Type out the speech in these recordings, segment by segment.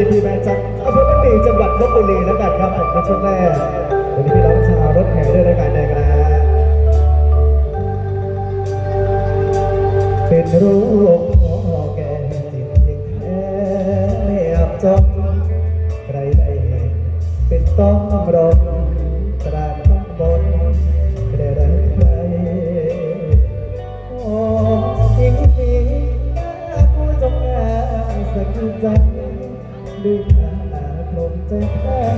รียนพีแมนจากอำเภอแม่เมย์จังหวัดลบบุรีแล้วกันครับผมในชุดแรกวันนี้พี่น้องชาวรถแห่ด้วยรายการแดงแล้วเป็นโรคหอแก่จิติตแท้แอบจำใครได้เห็นเป็นต้องรอ Oh.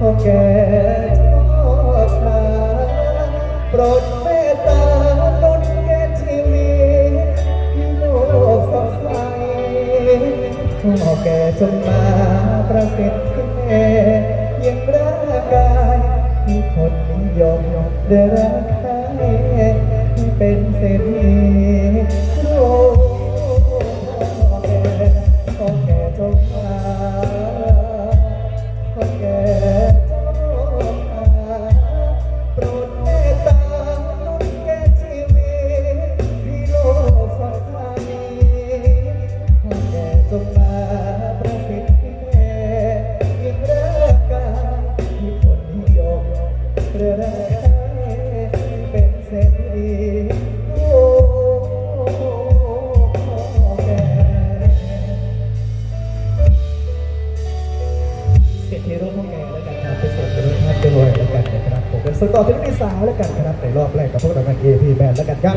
พ่อแก่พ่อาปรดเมตตาลดแก่ชีวิตโลกสดใสพ่อแก่จนมาประสิทธิ์แม่ยังร่างกายที่คนนิยมได้รักใครเป็นเศรษฐี ต่อศิลปินสาวแล้วกันครับในรอบแรกกับพวกเรากันเอพีแมนแล้วกันครับ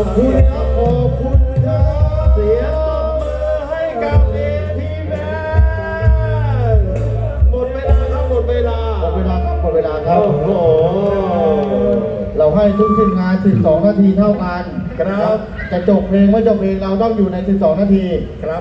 อบคุณครับขอบคุณครับเสียงตบมือให้กับเอทีแบนหมดเวลาครับหมดเวลาหมดเวลาครับโอ้โหเราให้ทุกทีงาน 12 นาทีเท่ากันครับจะจบเพลงไม่จบเพลงเราต้องอยู่ใน 12 นาทีครับ